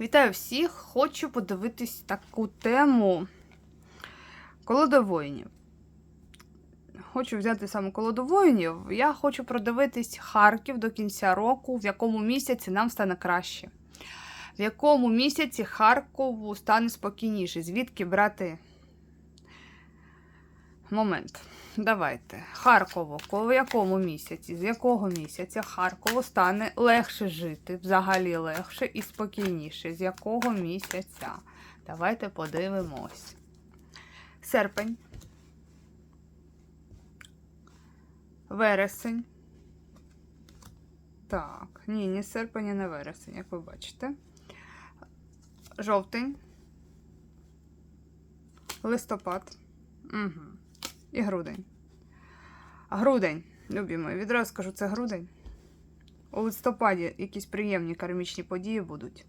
Вітаю всіх! Хочу подивитись таку тему колода воїнів. Хочу взяти саме колоду воїнів. Я хочу продивитись Харків до кінця року, в якому місяці нам стане краще. В якому місяці Харкову стане спокійніше. Звідки брати момент? Давайте. Харкову, в якому місяці? З якого місяця Харкову стане легше жити, взагалі легше і спокійніше? З якого місяця? Давайте подивимось. Серпень. Вересень. Так, ні, не серпень, і не вересень, як ви бачите. Жовтень. Листопад. Угу. І грудень. Грудень, любі відразу скажу, це грудень. У листопаді якісь приємні кармічні події будуть.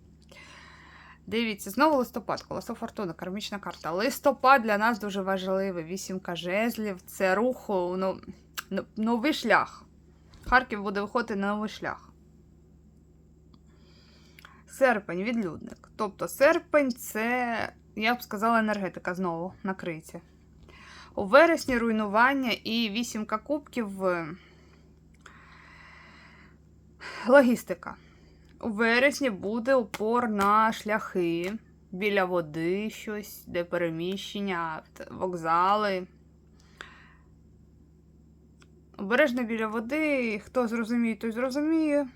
Дивіться, знову листопад, колесо фортуни, кармічна карта. Листопад для нас дуже важливий. Вісімка жезлів це рух ну, ну, новий шлях. Харків буде виходити на новий шлях. Серпень, відлюдник. Тобто серпень це, я б сказала, енергетика знову накриється. У вересні руйнування і вісімка кубків. Логістика. У вересні буде упор на шляхи біля води, щось, де переміщення, вокзали. Обережно біля води. Хто зрозуміє, той зрозуміє.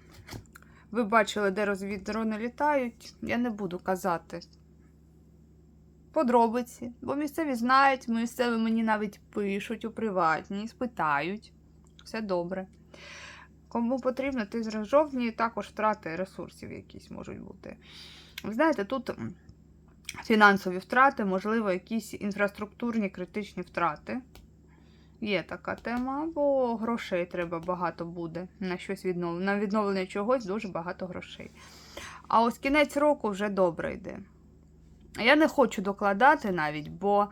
Ви бачили, де розвіддрони літають. Я не буду казати подробиці, бо місцеві знають, місцеві мені навіть пишуть у приватні, спитають. Все добре. Кому потрібно, ти з жовтні також втрати ресурсів якісь можуть бути. Ви знаєте, тут фінансові втрати, можливо, якісь інфраструктурні критичні втрати. Є така тема, бо грошей треба багато буде на щось відновлення. На відновлення чогось дуже багато грошей. А ось кінець року вже добре йде. Я не хочу докладати навіть, бо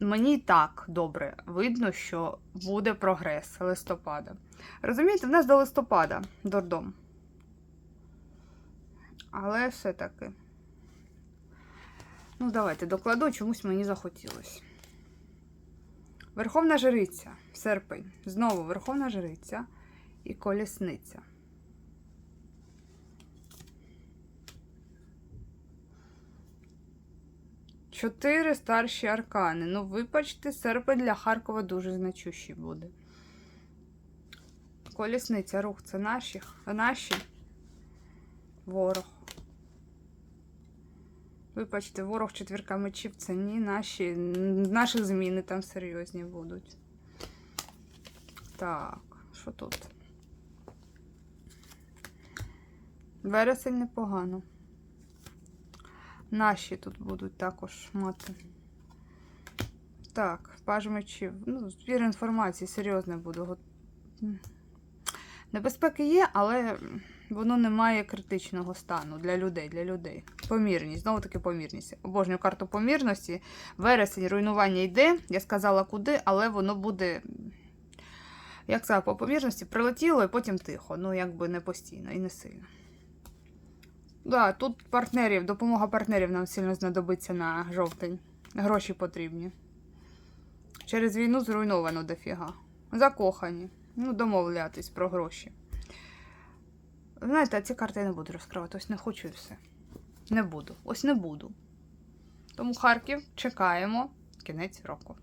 мені так добре видно, що буде прогрес листопада. Розумієте, в нас до листопада дурдом. Але все-таки. Ну, давайте докладу, чомусь мені захотілося. Верховна жриця, серпень. Знову Верховна жриця і колісниця. Чотири старші аркани. Ну, вибачте, серпень для Харкова дуже значущий буде. Колісниця, рух це наші, наші ворог. Вибачте, ворог четвірка мечів це ні, наші, наші зміни там серйозні будуть. Так, що тут? Вересень непогано. Наші тут будуть також мати. Так, паж мечів. Ну, збір інформації серйозне буде. Небезпеки є, але воно не має критичного стану для людей. для людей. Помірність, знову таки помірність. Обожнюю карту помірності. Вересень руйнування йде. Я сказала куди, але воно буде. Як сказала, по помірності прилетіло і потім тихо. Ну, якби не постійно і не сильно. Да, тут партнерів, допомога партнерів нам сильно знадобиться на жовтень. Гроші потрібні. Через війну зруйновано дофіга. Закохані. Ну, домовлятись про гроші. Знаєте, ці карти я не буду розкривати. Ось не хочу і все. Не буду. Ось не буду. Тому Харків чекаємо кінець року.